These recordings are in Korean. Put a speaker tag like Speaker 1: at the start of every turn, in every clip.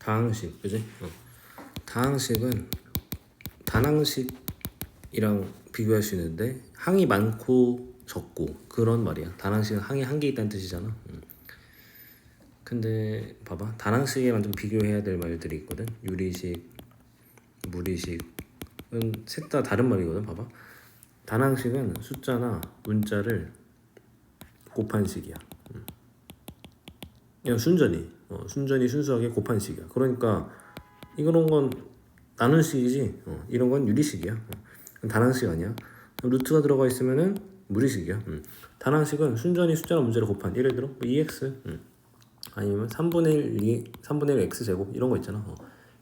Speaker 1: 다항식 그지? 어. 다항식은 단항식이랑 비교할 수 있는데 항이 많고 적고 그런 말이야. 단항식은 항이 한 개 있다는 뜻이잖아. 음. 근데 봐봐 단항식에만 좀 비교해야 될 말들이 있거든. 유리식, 무리식은 셋 다 다른 말이거든. 봐봐. 단항식은 숫자나 문자를 곱한 식이야. 음. 그냥 순전히 어, 순전히 순수하게 곱한 식이야. 그러니까 이런 건 나눈 식이지. 어, 이런 건 유리식이야. 어, 단항식 아니야. 루트가 들어가 있으면은 무리식이야. 음. 단항식은 순전히 숫자나 문자를 곱한 예를 들어 뭐 2x 음. 아니면 3분의 1, 2, 3분의 1 x 제곱 이런 거 있잖아. 어.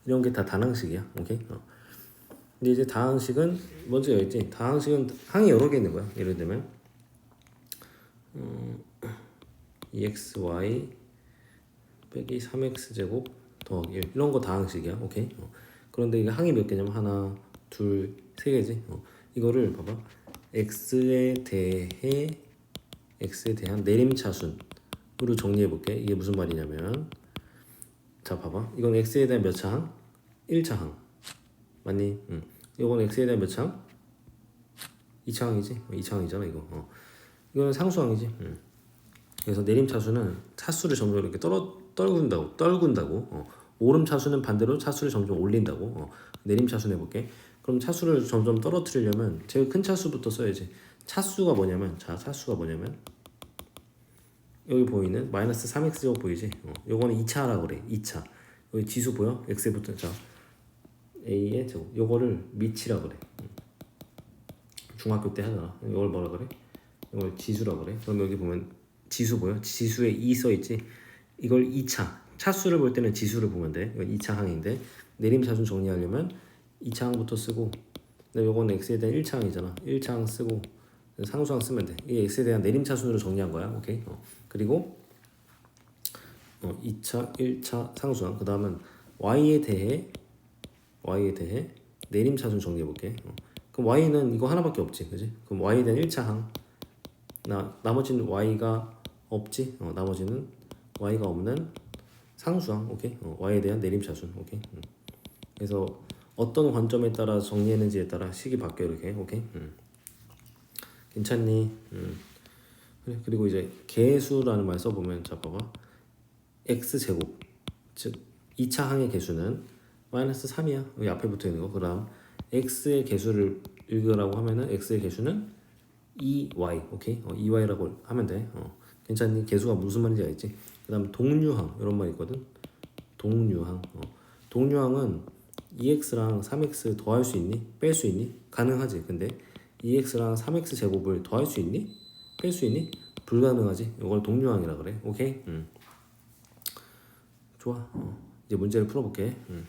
Speaker 1: 이런 게 다 단항식이야. 오케이. 어. 근데 이제 다항식은 먼저 여기 있지. 다항식은 항이 여러 개 있는 거야. 예를 들면 어, 2xy 빼기 3x 제곱 더하기 1 이런 거 다항식이야. 오케이. 어. 그런데 이게 항이 몇 개냐면 하나, 둘, 세 개지. 어. 이거를 봐봐. x에 대해 x에 대한 내림차순으로 정리해 볼게. 이게 무슨 말이냐면 자 봐봐. 이건 x에 대한 몇 차항? 1차항. 맞니? 응. 이건 x에 대한 몇 차항? 2차항이지. 2차항이잖아 이거. 어. 이거는 상수항이지. 응. 그래서 내림 차수는 차수를 점점 이렇게 떨어 떨군다고 떨군다고. 어. 오름 차수는 반대로 차수를 점점 올린다고. 어. 내림 차수 내볼게. 그럼 차수를 점점 떨어뜨리려면 제일 큰 차수부터 써야지. 차수가 뭐냐면 자 차수가 뭐냐면 여기 보이는 마이너스 3x 제곱 보이지? 어. 요거는 2차라 그래. 2차. 여기 지수 보여? x부터 자 a의 제곱. 요거를 미치라 그래. 음. 중학교 때 하잖아. 이걸 뭐라 그래? 이걸 지수라 그래. 그럼 여기 보면 지수 보여? 지수에 2 써 있지. 이걸 2차 차수를 볼 때는 지수를 보면 돼. 이건 2차 항인데 내림 차수 정리하려면 2차 항부터 쓰고 근데 요거는 x에 대한 1차 항이잖아. 1차 항 쓰고 상수 항 쓰면 돼. 이게 x에 대한 내림 차순으로 정리한 거야. 오케이. 어. 그리고 어, 2차, 1차 상수 항. 그 다음은 y에 대해 y에 대해 내림 차순 정리해 볼게. 어. 그럼 y는 이거 하나밖에 없지. 그지? 그럼 y에 대한 1차 항. 나 나머지는 y가 없지. 어, 나머지는 y가 없는 상수항. 오케이. 어, y에 대한 내림 차순. 오케이. 음. 그래서 어떤 관점에 따라 정리했는지에 따라 식이 바뀌어 이렇게. 오케이. 음. 괜찮니? 음. 그래. 그리고 이제 개수라는 말 써보면 자 봐봐. x 제곱 즉 2차 항의 개수는 마이너스 3이야. 여기 앞에 붙어 있는 거. 그다음 x의 개수를 읽으라고 하면은 x의 개수는 2y. 오케이. 어, 2y라고 하면 돼. 어. 괜찮니? 개수가 무슨 말인지 알지? 그 다음 동류항 이런 말 있거든. 동류항. 어. 동류항은 2x랑 3x 더할 수 있니? 뺄 수 있니? 가능하지. 근데 2x랑 3x 제곱을 더할 수 있니? 뺄 수 있니? 불가능하지. 이걸 동류항이라 그래. 오케이? 음. 좋아. 어. 이제 문제를 풀어볼게. 음.